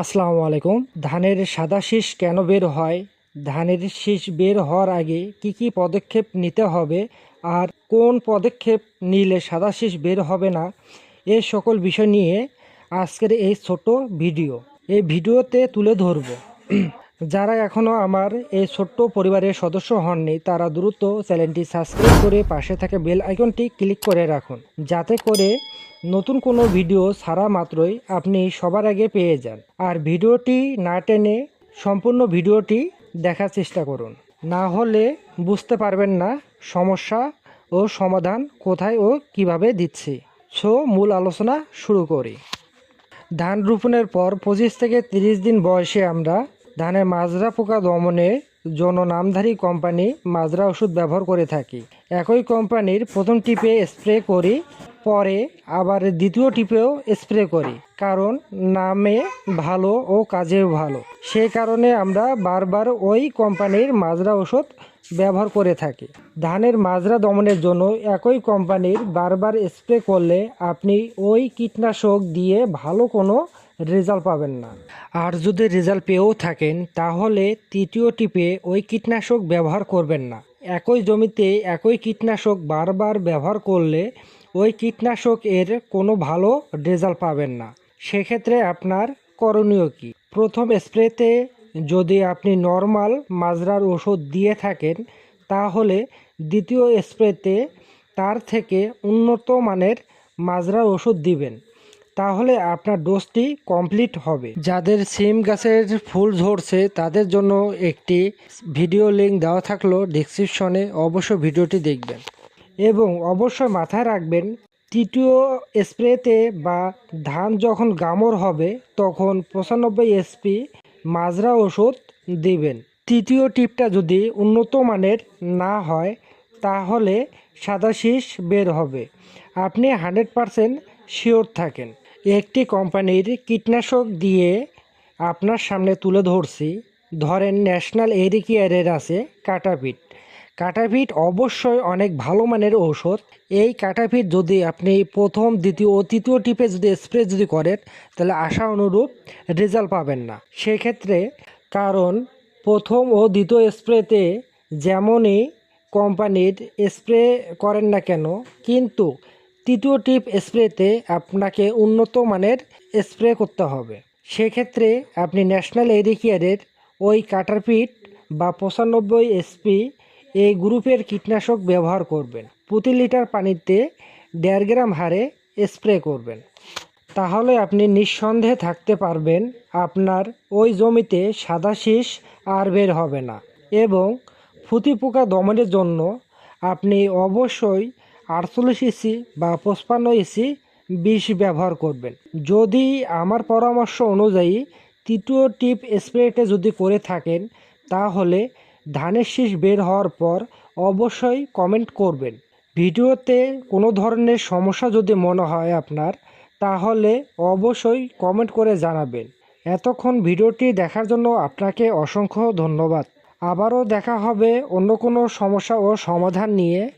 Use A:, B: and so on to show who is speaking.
A: আসসালামু আলাইকুম। ধানের সাদা শীষ কেন বের হয়? ধানের শীষ বের হওয়ার আগে কি কি পদক্ষেপ নিতে হবে? আর কোন পদক্ষেপ নিলে সাদা শীষ বের হবে না? এ সকল বিষয় নিয়ে আজকের এই ছোট ভিডিও। এই ভিডিওতে তুলে ধরব। যারা এখনও আমার এই ছোট্ট পরিবারের সদস্য হননি, তারা দ্রুত চ্যানেলটি সাবস্ক্রাইব করে পাশে থাকা বেল আইকনটি ক্লিক করে রাখুন। যাতে করে নতুন কোনো ভিডিও ছাড়া মাত্রই আপনি সবার আগে পেয়ে যান। আর ভিডিওটি না টেনে সম্পূর্ণ ভিডিওটি দেখার চেষ্টা করুন। না হলে বুঝতে পারবেন না সমস্যা ও সমাধান কোথায় ও কীভাবে দিচ্ছি। সো, মূল আলোচনা শুরু করি। ধান রোপণের পর পঁচিশ থেকে তিরিশ দিন বয়সে আমরা ধানের মাজরা পোকা দমনে জন্য নামধারী কোম্পানি মাজরা ওষুধ ব্যবহার করে থাকি। একই কোম্পানির প্রথম টিপে স্প্রে করি, পরে আবার দ্বিতীয় টিপেও স্প্রে করি। কারণ নামে ভালো ও কাজেও ভালো। সে কারণে আমরা বারবার ওই কোম্পানির মাজরা ওষুধ ব্যবহার করে থাকি। ধানের মাজরা দমনের জন্য একই কোম্পানির বারবার স্প্রে করলে আপনি ওই কীটনাশক দিয়ে ভালো কোনো রেজাল্ট পাবেন না। আর যদি রেজাল্ট পেয়েও থাকেন, তাহলে তৃতীয় টিপে ওই কীটনাশক ব্যবহার করবেন না। একই জমিতে একই কীটনাশক বারবার ব্যবহার করলে ওই কীটনাশক এর কোনো ভালো রেজাল্ট পাবেন না। সেক্ষেত্রে আপনার করণীয় কি? প্রথম স্প্রেতে যদি আপনি নর্মাল মাজরার ওষুধ দিয়ে থাকেন, তাহলে দ্বিতীয় স্প্রেতে তার থেকে উন্নত মানের মাজরার ওষুধ দিবেন। তাহলে আপনার ডোজটি কমপ্লিট হবে। যাদের সিম গাছের ফুল ঝরছে, তাদের জন্য একটি ভিডিও লিঙ্ক দেওয়া থাকল ডিসক্রিপশনে, অবশ্যই ভিডিওটি দেখবেন। এবং অবশ্যই মাথায় রাখবেন, তৃতীয় স্প্রেতে বা ধান যখন গামর হবে, তখন পঁচানব্বই এসপি মাজরা ওষুধ দিবেন। তৃতীয় টিপটা যদি উন্নত মানের না হয়, তাহলে সাদা শীষ বের হবে। আপনি হান্ড্রেড পারসেন্ট শিওর থাকেন। একটি কোম্পানির কীটনাশক দিয়ে আপনার সামনে তুলে ধরছি। ধরেন ন্যাশনাল এরিকিয়ারের আছে কাটাপিট কাটাপিট অবশ্যই অনেক ভালো মানের ঔষধ। এই কাটাপিট যদি আপনি প্রথম, দ্বিতীয় ও তৃতীয় টিপে যদি স্প্রে যদি করেন, তাহলে আশা অনুরূপ রেজাল্ট পাবেন না। সেক্ষেত্রে কারণ প্রথম ও দ্বিতীয় স্প্রেতে যেমনই কোম্পানির স্প্রে করেন না কেন, কিন্তু তৃতীয় টিপ স্প্রেতে আপনাকে উন্নত মানের স্প্রে করতে হবে। সেক্ষেত্রে আপনি ন্যাশনাল এরিকিয়ারের ওই কাটারপিট বা পঁচানব্বই এসপি এই গ্রুপের কীটনাশক ব্যবহার করবেন। প্রতি লিটার পানিতে দেড় গ্রাম হারে স্প্রে করবেন। তাহলে আপনি নিঃসন্দেহে থাকতে পারবেন, আপনার ওই জমিতে সাদা শীষ আর বের হবে না। এবং ফুতি পোকা দমনের জন্য আপনি অবশ্যই আটচল্লিশ ইসি বা পঁচপান্ন ইসি বিষ ব্যবহার করবেন। যদি আমার পরামর্শ অনুযায়ী তৃতীয় টিপ স্প্রেটে যদি করে থাকেন, তাহলে ধানের শীষ বের হওয়ার পর অবশ্যই কমেন্ট করবেন। ভিডিওতে কোনো ধরনের সমস্যা যদি মনে হয় আপনার, তাহলে অবশ্যই কমেন্ট করে জানাবেন। এতক্ষণ ভিডিওটি দেখার জন্য আপনাকে অসংখ্য ধন্যবাদ। আবারও দেখা হবে অন্য কোনো সমস্যা ও সমাধান নিয়ে।